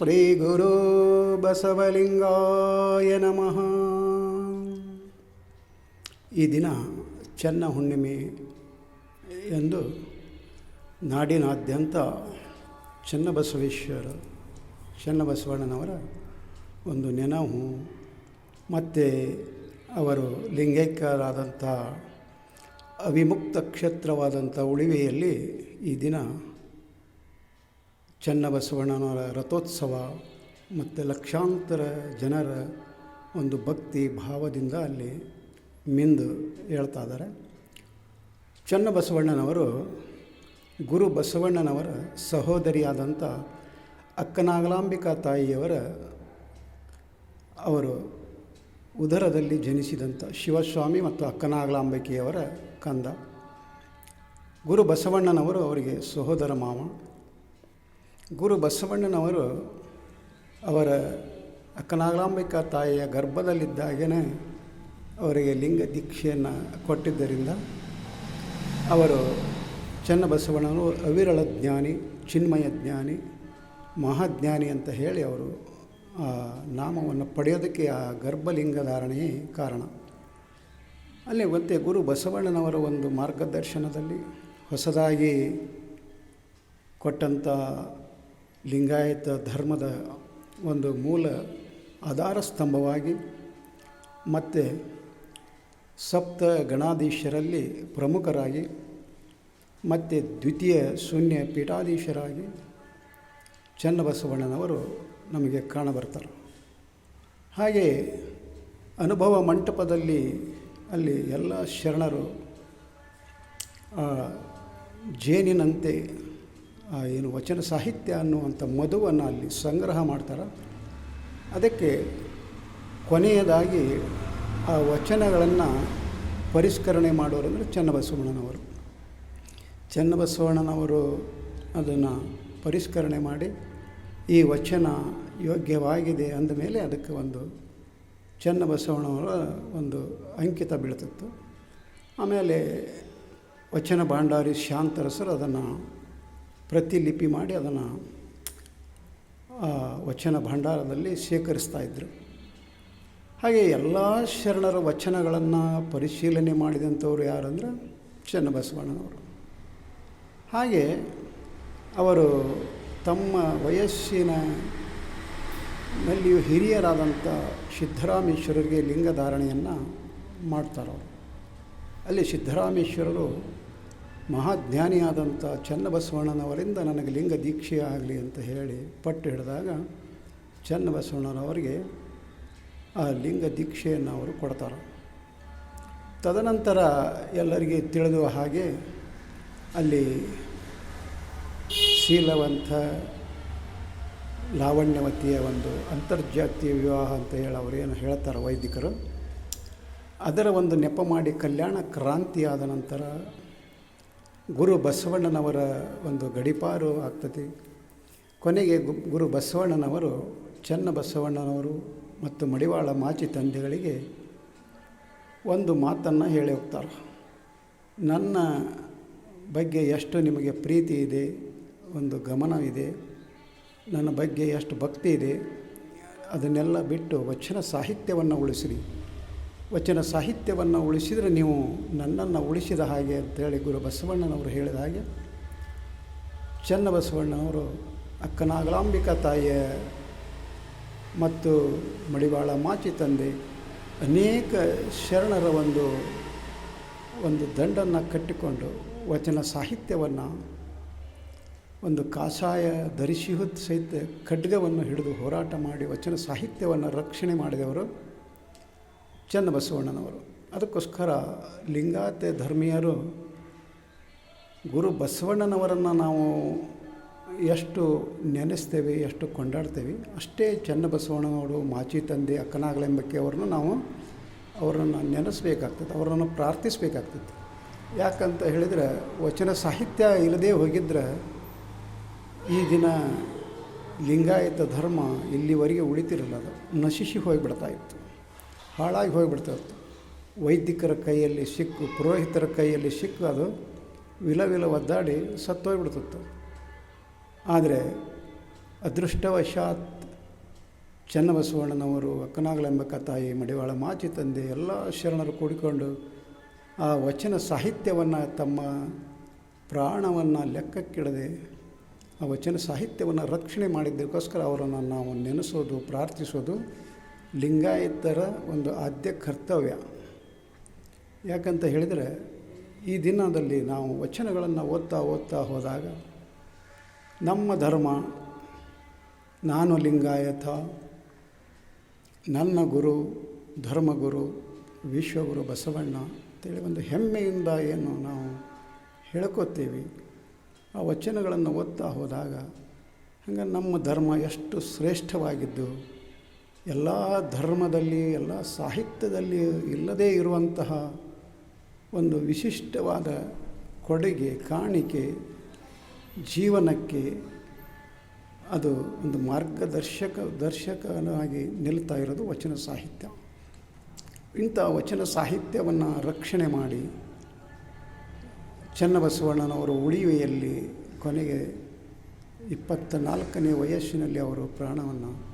ಶ್ರೀ ಗುರು ಬಸವಲಿಂಗಾಯ ನಮಃ. ಈ ದಿನ ಚೆನ್ನ ಹುಣ್ಣಿಮೆ ಎಂದು ನಾಡಿನಾದ್ಯಂತ ಚೆನ್ನಬಸವೇಶ್ವರ ಚನ್ನಬಸವಣ್ಣನವರ ಒಂದು ನೆನಹು ಮತ್ತು ಅವರು ಲಿಂಗೈಕ್ಯರಾದಂಥ ಅವಿಮುಕ್ತ ಕ್ಷೇತ್ರವಾದಂಥ ಉಳಿವೆಯಲ್ಲಿ ಈ ದಿನ ಚನ್ನಬಸವಣ್ಣನವರ ರಥೋತ್ಸವ ಮತ್ತು ಲಕ್ಷಾಂತರ ಜನರ ಒಂದು ಭಕ್ತಿ ಭಾವದಿಂದ ಅಲ್ಲಿ ಮಿಂದು ಹೇಳ್ತಾ ಇದ್ದಾರೆ. ಚನ್ನಬಸವಣ್ಣನವರು ಗುರು ಬಸವಣ್ಣನವರ ಸಹೋದರಿಯಾದಂಥ ಅಕ್ಕನಾಗಲಾಂಬಿಕಾ ತಾಯಿಯವರ ಅವರು ಉದರದಲ್ಲಿ ಜನಿಸಿದಂಥ ಶಿವಸ್ವಾಮಿ ಮತ್ತು ಅಕ್ಕನಾಗಲಾಂಬಿಕೆಯವರ ಕಂದ. ಗುರು ಬಸವಣ್ಣನವರು ಅವರಿಗೆ ಸಹೋದರ ಮಾವ. ಗುರು ಬಸವಣ್ಣನವರು ಅವರ ಅಕ್ಕನಾಗಲಾಂಬಿಕಾ ತಾಯಿಯ ಗರ್ಭದಲ್ಲಿದ್ದಾಗೇ ಅವರಿಗೆ ಲಿಂಗ ದೀಕ್ಷೆಯನ್ನು ಕೊಟ್ಟಿದ್ದರಿಂದ ಅವರು ಚನ್ನಬಸವಣ್ಣನವರು ಅವಿರಳ ಜ್ಞಾನಿ, ಚಿನ್ಮಯ ಜ್ಞಾನಿ, ಮಹಾಜ್ಞಾನಿ ಅಂತ ಹೇಳಿ ಅವರು ಆ ನಾಮವನ್ನು ಪಡೆಯೋದಕ್ಕೆ ಆ ಗರ್ಭಲಿಂಗ ಧಾರಣೆಯೇ ಕಾರಣ. ಅಲ್ಲಿ ಮತ್ತೆ ಗುರು ಬಸವಣ್ಣನವರ ಒಂದು ಮಾರ್ಗದರ್ಶನದಲ್ಲಿ ಹೊಸದಾಗಿ ಕೊಟ್ಟಂಥ ಲಿಂಗಾಯತ ಧರ್ಮದ ಒಂದು ಮೂಲ ಆಧಾರ ಸ್ತಂಭವಾಗಿ ಮತ್ತು ಸಪ್ತ ಗಣಾಧೀಶರಲ್ಲಿ ಪ್ರಮುಖರಾಗಿ ಮತ್ತು ದ್ವಿತೀಯ ಶೂನ್ಯ ಪೀಠಾಧೀಶರಾಗಿ ಚನ್ನಬಸವಣ್ಣನವರು ನಮಗೆ ಕಾಣಬರ್ತಾರೆ. ಹಾಗೆ ಅನುಭವ ಮಂಟಪದಲ್ಲಿ ಅಲ್ಲಿ ಎಲ್ಲ ಶರಣರು ಜೇನಿನಂತೆ ಏನು ವಚನ ಸಾಹಿತ್ಯ ಅನ್ನುವಂಥ ಮಧುವನ್ನು ಅಲ್ಲಿ ಸಂಗ್ರಹ ಮಾಡ್ತಾರೆ. ಅದಕ್ಕೆ ಕೊನೆಯದಾಗಿ ಆ ವಚನಗಳನ್ನು ಪರಿಷ್ಕರಣೆ ಮಾಡೋರು ಅಂದರೆ ಚನ್ನಬಸವಣ್ಣನವರು. ಚನ್ನಬಸವಣ್ಣನವರು ಅದನ್ನು ಪರಿಷ್ಕರಣೆ ಮಾಡಿ ಈ ವಚನ ಯೋಗ್ಯವಾಗಿದೆ ಅಂದಮೇಲೆ ಅದಕ್ಕೆ ಒಂದು ಚನ್ನಬಸವಣ್ಣವರ ಒಂದು ಅಂಕಿತ ಬೀಳ್ತಿತ್ತು. ಆಮೇಲೆ ವಚನ ಭಾಂಡಾರಿ ಶಾಂತರಸರು ಅದನ್ನು ಪ್ರತಿಲಿಪಿ ಮಾಡಿ ಅದನ್ನು ವಚನ ಭಂಡಾರದಲ್ಲಿ ಶೇಖರಿಸ್ತಾ ಇದ್ದರು ಹಾಗೆ ಎಲ್ಲ ಶರಣರ ವಚನಗಳನ್ನು ಪರಿಶೀಲನೆ ಮಾಡಿದಂಥವ್ರು ಯಾರಂದ್ರೆ ಚನ್ನಬಸವಣ್ಣನವರು. ಹಾಗೆ ಅವರು ತಮ್ಮ ವಯಸ್ಸಿನ ನಲ್ಲಿಯೂ ಹಿರಿಯರಾದಂಥ ಸಿದ್ದರಾಮೇಶ್ವರರಿಗೆ ಲಿಂಗಧಾರಣೆಯನ್ನು ಮಾಡ್ತಾರವರು. ಅಲ್ಲಿ ಸಿದ್ದರಾಮೇಶ್ವರರು ಮಹಾಜ್ಞಾನಿಯಾದಂಥ ಚನ್ನಬಸವಣ್ಣನವರಿಂದ ನನಗೆ ಲಿಂಗ ದೀಕ್ಷೆ ಆಗಲಿ ಅಂತ ಹೇಳಿ ಪಟ್ಟು ಹಿಡಿದಾಗ ಚನ್ನಬಸವಣ್ಣನವರಿಗೆ ಆ ಲಿಂಗ ದೀಕ್ಷೆಯನ್ನು ಅವರು ಕೊಡ್ತಾರೆ. ತದನಂತರ ಎಲ್ಲರಿಗೆ ತಿಳಿದುವ ಹಾಗೆ ಅಲ್ಲಿ ಶೀಲವಂತ, ಲಾವಣ್ಯವತಿಯ ಒಂದು ಅಂತರ್ಜಾತೀಯ ವಿವಾಹ ಅಂತ ಹೇಳಿ ಅವರೇನು ಹೇಳ್ತಾರೆ ವೈದಿಕರು. ಅದರ ಒಂದು ನೆಪ ಮಾಡಿ ಕಲ್ಯಾಣ ಕ್ರಾಂತಿ ಆದ ನಂತರ ಗುರು ಬಸವಣ್ಣನವರ ಒಂದು ಗಡಿಪಾರು ಆಗ್ತದೆ ಕೊನೆಗೆ ಗುರು ಬಸವಣ್ಣನವರು, ಚೆನ್ನ ಬಸವಣ್ಣನವರು ಮತ್ತು ಮಡಿವಾಳ ಮಾಚಿ ತಂದೆಗಳಿಗೆ ಒಂದು ಮಾತನ್ನು ಹೇಳಿ ಹೋಗ್ತಾರೆ. ನನ್ನ ಬಗ್ಗೆ ಎಷ್ಟು ನಿಮಗೆ ಪ್ರೀತಿ ಇದೆ, ಒಂದು ಗಮನವಿದೆ ನನ್ನ ಬಗ್ಗೆ ಎಷ್ಟು ಭಕ್ತಿ ಇದೆ, ಅದನ್ನೆಲ್ಲ ಬಿಟ್ಟು ವಚನ ಸಾಹಿತ್ಯವನ್ನು ಉಳಿಸಿರಿ. ವಚನ ಸಾಹಿತ್ಯವನ್ನು ಉಳಿಸಿದರೆ ನೀವು ನನ್ನನ್ನು ಉಳಿಸಿದ ಹಾಗೆ ಅಂತೇಳಿ ಗುರು ಬಸವಣ್ಣನವರು ಹೇಳಿದ ಹಾಗೆ ಚನ್ನಬಸವಣ್ಣನವರು ಅಕ್ಕನಾಗಲಾಂಬಿಕಾ ತಾಯಿಯ ಮತ್ತು ಮಡಿವಾಳ ಮಾಚಿ ತಂದೆ ಅನೇಕ ಶರಣರ ಒಂದು ಒಂದು ದಂಡನ್ನು ಕಟ್ಟಿಕೊಂಡು ವಚನ ಸಾಹಿತ್ಯವನ್ನು ಒಂದು ಕಾಷಾಯ ಧರಿಸಿಹುದ್ ಸಹಿತ ಖಡ್ಗವನ್ನು ಹಿಡಿದು ಹೋರಾಟ ಮಾಡಿ ವಚನ ಸಾಹಿತ್ಯವನ್ನು ರಕ್ಷಣೆ ಮಾಡಿದವರು ಚನ್ನಬಸವಣ್ಣನವರು. ಅದಕ್ಕೋಸ್ಕರ ಲಿಂಗಾಯತ ಧರ್ಮೀಯರು ಗುರು ಬಸವಣ್ಣನವರನ್ನು ನಾವು ಎಷ್ಟು ನೆನೆಸ್ತೇವೆ, ಎಷ್ಟು ಕೊಂಡಾಡ್ತೇವೆ, ಅಷ್ಟೇ ಚನ್ನಬಸವಣ್ಣನವರು ಮಾಚಿ ತಂದೆ ಅಕ್ಕನಾಗಲೆಂಬಕ್ಕೆ ಅವ್ರನ್ನ ನಾವು ಅವರನ್ನು ನೆನೆಸ್ಬೇಕಾಗ್ತದೆ, ಅವರನ್ನು ಪ್ರಾರ್ಥಿಸ್ಬೇಕಾಗ್ತದೆ. ಯಾಕಂತ ಹೇಳಿದರೆ ವಚನ ಸಾಹಿತ್ಯ ಇಲ್ಲದೇ ಹೋಗಿದ್ರೆ ಈ ದಿನ ಲಿಂಗಾಯತ ಧರ್ಮ ಇಲ್ಲಿವರೆಗೆ ಉಳಿತಿರಲ್ಲ ಅದು ನಶಿಸಿ ಹೋಗಿಬಿಡ್ತಾ ಇತ್ತು. ಹಾಳಾಗಿ ಹೋಗಿಬಿಡ್ತದೆ ವೈದ್ಯಕರ ವೈದಿಕರ ಕೈಯಲ್ಲಿ ಸಿಕ್ಕು, ಪುರೋಹಿತರ ಕೈಯಲ್ಲಿ ಸಿಕ್ಕು, ಅದು ವಿಲ ವಿಲ ಒದ್ದಾಡಿ ಸತ್ತೋಗ್ಬಿಡ್ತಿತ್ತು. ಆದರೆ ಅದೃಷ್ಟವಶಾತ್ ಚನ್ನಬಸವಣ್ಣನವರು, ಅಕ್ಕನಾಗಲೆಂಬ ತಾಯಿ ಮಡಿವಾಳ ಮಾಚಿ ತಂದೆ ಎಲ್ಲ ಶರಣರು ಕೂಡಿಕೊಂಡು ಆ ವಚನ ಸಾಹಿತ್ಯವನ್ನು ತಮ್ಮ ಪ್ರಾಣವನ್ನು ಲೆಕ್ಕಕ್ಕಿಡದೆ ಆ ವಚನ ಸಾಹಿತ್ಯವನ್ನು ರಕ್ಷಣೆ ಮಾಡಿದ್ದಕ್ಕೋಸ್ಕರ ಅವರನ್ನು ನಾವು ನೆನೆಸೋದು, ಪ್ರಾರ್ಥಿಸೋದು ಲಿಂಗಾಯತರ ಒಂದು ಆದ್ಯ ಕರ್ತವ್ಯ. ಯಾಕಂತ ಹೇಳಿದರೆ, ಈ ದಿನದಲ್ಲಿ ನಾವು ವಚನಗಳನ್ನು ಓದ್ತಾ ಓದ್ತಾ ಹೋದಾಗ, ನಮ್ಮ ಧರ್ಮ, ನಾನು ಲಿಂಗಾಯತ, ನನ್ನ ಗುರು, ಧರ್ಮಗುರು, ವಿಶ್ವಗುರು ಬಸವಣ್ಣ ಅಂತೇಳಿ ಒಂದು ಹೆಮ್ಮೆಯಿಂದ ಏನು ನಾವು ಹೇಳ್ಕೊತೀವಿ, ಆ ವಚನಗಳನ್ನು ಓದ್ತಾ ಹೋದಾಗ, ಹಂಗೆ ನಮ್ಮ ಧರ್ಮ ಎಷ್ಟು ಶ್ರೇಷ್ಠವಾಗಿದ್ದು ಎಲ್ಲ ಧರ್ಮದಲ್ಲಿ, ಎಲ್ಲ ಸಾಹಿತ್ಯದಲ್ಲಿ ಇಲ್ಲದೇ ಇರುವಂತಹ ಒಂದು ವಿಶಿಷ್ಟವಾದ ಕೊಡುಗೆ, ಕಾಣಿಕೆ, ಜೀವನಕ್ಕೆ ಅದು ಒಂದು ಮಾರ್ಗದರ್ಶಕ, ದರ್ಶಕನಾಗಿ ನಿಲ್ತಾ ಇರೋದು ವಚನ ಸಾಹಿತ್ಯ. ಇಂಥ ವಚನ ಸಾಹಿತ್ಯವನ್ನು ರಕ್ಷಣೆ ಮಾಡಿ ಚನ್ನಬಸವಣ್ಣನವರ ಉಳಿವೆಯಲ್ಲಿ ಕೊನೆಗೆ ಇಪ್ಪತ್ತ ನಾಲ್ಕನೇ ವಯಸ್ಸಿನಲ್ಲಿ ಅವರು ಪ್ರಾಣವನ್ನು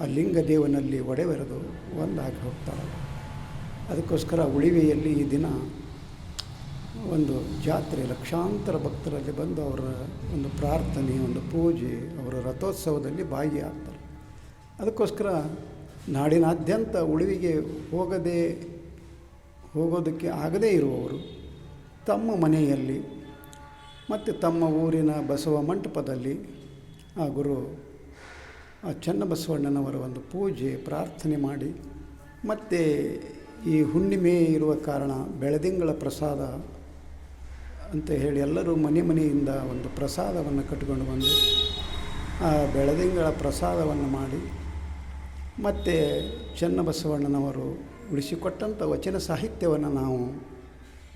ಆ ಲಿಂಗದೇವನಲ್ಲಿ ಒಡೆವರೆದು ಒಂದಾಗಿ ಹೋಗ್ತಾರೆ ಅದಕ್ಕೋಸ್ಕರ ಉಳಿವೆಯಲ್ಲಿ ಈ ದಿನ ಒಂದು ಜಾತ್ರೆ, ಲಕ್ಷಾಂತರ ಭಕ್ತರಲ್ಲಿ ಬಂದು ಅವರ ಒಂದು ಪ್ರಾರ್ಥನೆ, ಒಂದು ಪೂಜೆ, ಅವರ ರಥೋತ್ಸವದಲ್ಲಿ ಭಾಗಿಯಾಗ್ತಾರೆ. ಅದಕ್ಕೋಸ್ಕರ ನಾಡಿನಾದ್ಯಂತ ಉಳಿವಿಗೆ ಹೋಗದೆ, ಹೋಗೋದಕ್ಕೆ ಆಗದೇ ಇರುವವರು ತಮ್ಮ ಮನೆಯಲ್ಲಿ ಮತ್ತು ತಮ್ಮ ಊರಿನ ಬಸವ ಮಂಟಪದಲ್ಲಿ ಆ ಗುರು ಆ ಚನ್ನಬಸವಣ್ಣನವರ ಒಂದು ಪೂಜೆ, ಪ್ರಾರ್ಥನೆ ಮಾಡಿ. ಮತ್ತು ಈ ಹುಣ್ಣಿಮೆ ಇರುವ ಕಾರಣ ಬೆಳದಿಂಗಳ ಪ್ರಸಾದ ಅಂತ ಹೇಳಿ ಎಲ್ಲರೂ ಮನೆ ಮನೆಯಿಂದ ಒಂದು ಪ್ರಸಾದವನ್ನು ಕಟ್ಕೊಂಡು ಬಂದು ಆ ಬೆಳದಿಂಗಳ ಪ್ರಸಾದವನ್ನು ಮಾಡಿ. ಮತ್ತು ಚನ್ನಬಸವಣ್ಣನವರು ಉಳಿಸಿಕೊಟ್ಟಂಥ ವಚನ ಸಾಹಿತ್ಯವನ್ನು ನಾವು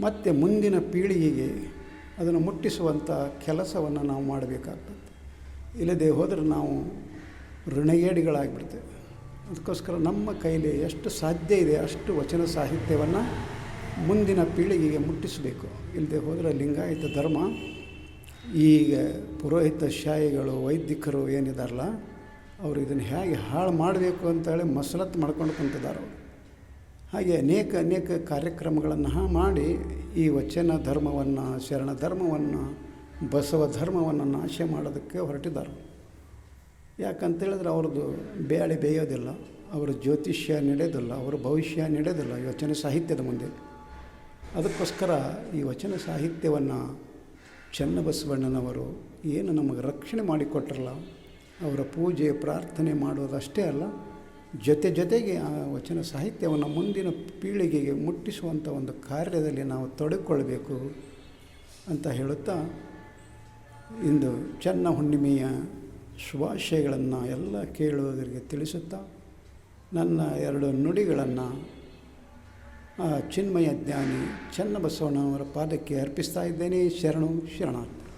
ಮತ್ತು ಮುಂದಿನ ಪೀಳಿಗೆಗೆ ಅದನ್ನು ಮುಟ್ಟಿಸುವಂಥ ಕೆಲಸವನ್ನು ನಾವು ಮಾಡಬೇಕಾಗ್ತದೆ. ಇಲ್ಲದೆ ಹೋದರೆ ನಾವು ಋಣಗೇಡಿಗಳಾಗಿಬಿಡ್ತೇವೆ ಅದಕ್ಕೋಸ್ಕರ ನಮ್ಮ ಕೈಲಿ ಎಷ್ಟು ಸಾಧ್ಯ ಇದೆ, ಅಷ್ಟು ವಚನ ಸಾಹಿತ್ಯವನ್ನು ಮುಂದಿನ ಪೀಳಿಗೆಗೆ ಮುಟ್ಟಿಸಬೇಕು. ಇಲ್ಲದೆ ಹೋದರೆ ಲಿಂಗಾಯತ ಧರ್ಮ, ಈಗ ಪುರೋಹಿತ ಶಾಹಿಗಳು, ವೈದಿಕರು ಏನಿದಾರಲ್ಲ, ಅವರು ಇದನ್ನು ಹೇಗೆ ಹಾಳು ಮಾಡಬೇಕು ಅಂತೇಳಿ ಮಸಲತ್ತು ಮಾಡ್ಕೊಂಡು ಕುಂತಿದ್ದಾರೆ ಹಾಗೆ ಅನೇಕ ಅನೇಕ ಕಾರ್ಯಕ್ರಮಗಳನ್ನು ಮಾಡಿ ಈ ವಚನ ಧರ್ಮವನ್ನು, ಶರಣ ಧರ್ಮವನ್ನು, ಬಸವ ಧರ್ಮವನ್ನು ನಾಶ ಮಾಡೋದಕ್ಕೆ ಹೊರಟಿದ್ದಾರೆ ಯಾಕಂತೇಳಿದ್ರೆ ಅವ್ರದ್ದು ಬೇಳೆ ಬೇಯೋದಿಲ್ಲ, ಅವರ ಜ್ಯೋತಿಷ್ಯ ನಡೆಯೋದಿಲ್ಲ ಅವರ ಭವಿಷ್ಯ ನಡೆಯೋದಿಲ್ಲ ಈ ವಚನ ಸಾಹಿತ್ಯದ ಮುಂದೆ. ಅದಕ್ಕೋಸ್ಕರ ಈ ವಚನ ಸಾಹಿತ್ಯವನ್ನು ಚನ್ನಬಸವಣ್ಣನವರು ಏನು ನಮಗೆ ರಕ್ಷಣೆ ಮಾಡಿಕೊಟ್ರಲ್ಲ, ಅವರ ಪೂಜೆ, ಪ್ರಾರ್ಥನೆ ಮಾಡೋದಷ್ಟೇ ಅಲ್ಲ, ಜೊತೆ ಜೊತೆಗೆ ಆ ವಚನ ಸಾಹಿತ್ಯವನ್ನು ಮುಂದಿನ ಪೀಳಿಗೆಗೆ ಮುಟ್ಟಿಸುವಂಥ ಒಂದು ಕಾರ್ಯದಲ್ಲಿ ನಾವು ತೊಡಗಿಕೊಳ್ಬೇಕು ಅಂತ ಹೇಳುತ್ತಾ ಇಂದು ಚನ್ನ ಹುಣ್ಣಿಮೆಯ ಶುಭಾಶಯಗಳನ್ನು ಎಲ್ಲ ಕೇಳುವುದರಿಗೆ ತಿಳಿಸುತ್ತಾ ನನ್ನ ಎರಡು ನುಡಿಗಳನ್ನು ಚಿನ್ಮಯ ಜ್ಞಾನಿ ಚನ್ನಬಸವಣ್ಣನವರ ಪಾದಕ್ಕೆ ಅರ್ಪಿಸ್ತಾ ಇದ್ದೇನೆ. ಶರಣು ಶರಣಾರ್ಥಿ.